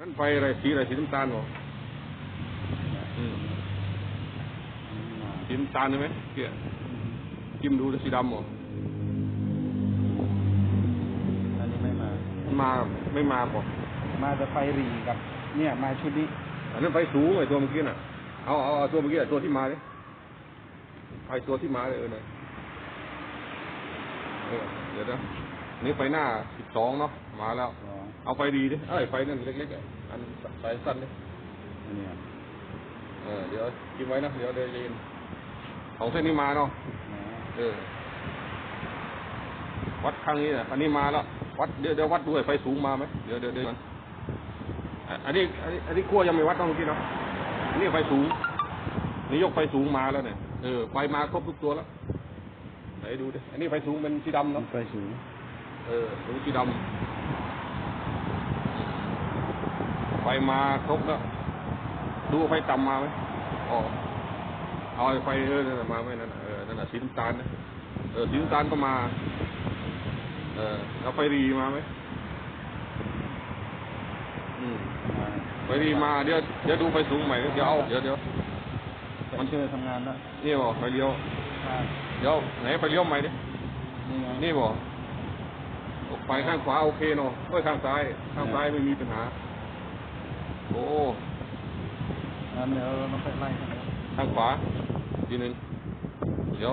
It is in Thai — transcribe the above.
นั่นไฟอะไรสีอะไรสีน้ำตาลเหรออืมสีน้ำตาลใช่ไหมเกี่ยจิ้มดูแล้วสีดำเหรออันนี้ไม่มามันมาไม่มาป่ะมาแต่ไฟหรีกับ เนี่ย มาชุดนี้อันนั้นไฟสูงไอ้ตัวเมื่อกี้น่ะ เอาเอาเอาตัวเมื่อกี้อะตัวที่มาเลยไอ้ตัวที่มาเลยเออเนี่ยเออเดี๋ยวนะนี่ไฟหน้าสิบสองเนาะมาแล้วสอง เอาไฟดีดิเอ้ยไฟนั่นเล็กๆอะอันสายสั้นดิอันเนี้ยเออเดี๋ยวกินไว้นะเดี๋ยวเดี๋ยวเย็นของเส้นนี้มาเนาะนะเออ วัดครั้งนี้นะอันนี้มาแล้ว วัดเดี๋ยวเดี๋ยววัดด้วยไฟสูงมาไหมเดี๋ยวเดี๋ยวเดี๋ยวก่อนอะอันนี้อันนี้อันนี้ขั้วยังไม่วัดต้องกินเนาะอันนี้ไฟสูงนี่ยกไฟสูงมาแล้วเนี่ยเออไฟมาครบทุกตัวแล้วไหนดูดิอันนี้ไฟสูงเป็นสีดำมัเนาะนไฟสูง เออ สูงสีดำ ไฟมาครบแล้วดูไฟต่ำมาไหมอ๋อเอาไอ้ไฟเออนั่นน่ะมาไหมนั่นน่ะเออนั่นน่ะสีน้ำตาลนะเออสีน้ำตาลก็มา เออเอาไฟรีมาไหมอืมมาไฟรีมาเดี๋ยวเดี๋ยวดูไฟสูงใหม่เดี๋ยวเอาเดี๋ยวเดี๋ยวแต่เชื่อทำงานแล้วนี่บ่ไฟเลี้ยวใช่เดี๋ยวไหนไฟเลี้ยวใหม่ดินี่ไงนี่บ่ไฟข้างขวาโอเคเนาะเอ้ยข้างซ้าย ข้างซ้ายไม่มีปัญหา โอ้งั้นเดี๋ยวเร